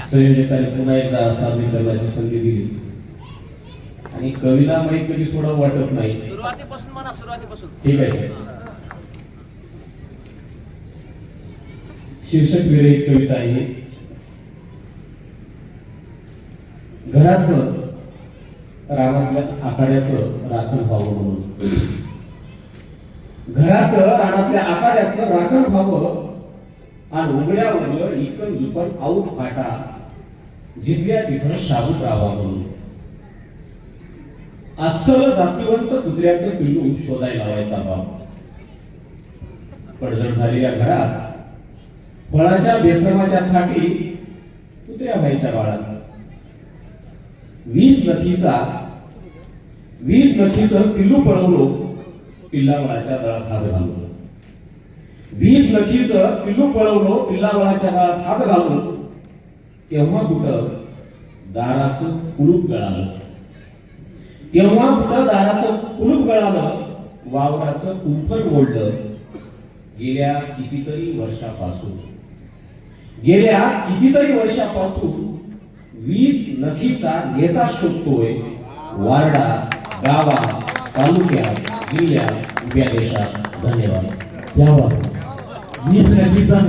संयोजकाने पुन्हा एकदा सादरीकरणाची संधी दिली. आणि कविता माहीत कधी सोडा वाटत नाही. सुरुवातीपासून म्हणा सुरुवातीपासून. ठीक आहे साहेब. शीर्षक विरहित कविता आहे. घराचं रानातल्या आखाड्याचं राखण व्हावं म्हणून. घराचं रानातल्या आखाड्याचं राखण व्हावं आणि उघड्यावरलं इकन इकन आऊट फाटा जिथल्या तिथं शाबूत राहावा म्हणून. अस्सल जातीवंत कुत्र्याचं पिल्लू शोधायला लावायचा भाव पडझड झालेल्या घरात फळाच्या बेसरमाच्या थाटी कुत्र्या व्हायच्या बाळात. वीस नथीचा वीस नथीचं पिल्लू पळवलो पिल्लावळाच्या दळात हात घालवलं वीस लखीच पिल्लू पळवलो पिल्लावळाच्या दळात हात घालून तेव्हा कुठं दाराचं कुलूप गळालं. तेव्हा कुठं दाराचं कुलूप गळालं वावराचं कुंपण मोडलं गेल्या कितीतरी वर्षापासून गेल्या कितीतरी वर्षापासून वीस नखीचा नेता शोधतोय वारडा गावात तालुक्यात जिल्ह्यात उभ्या देशात. धन्यवाद. 你是来推车的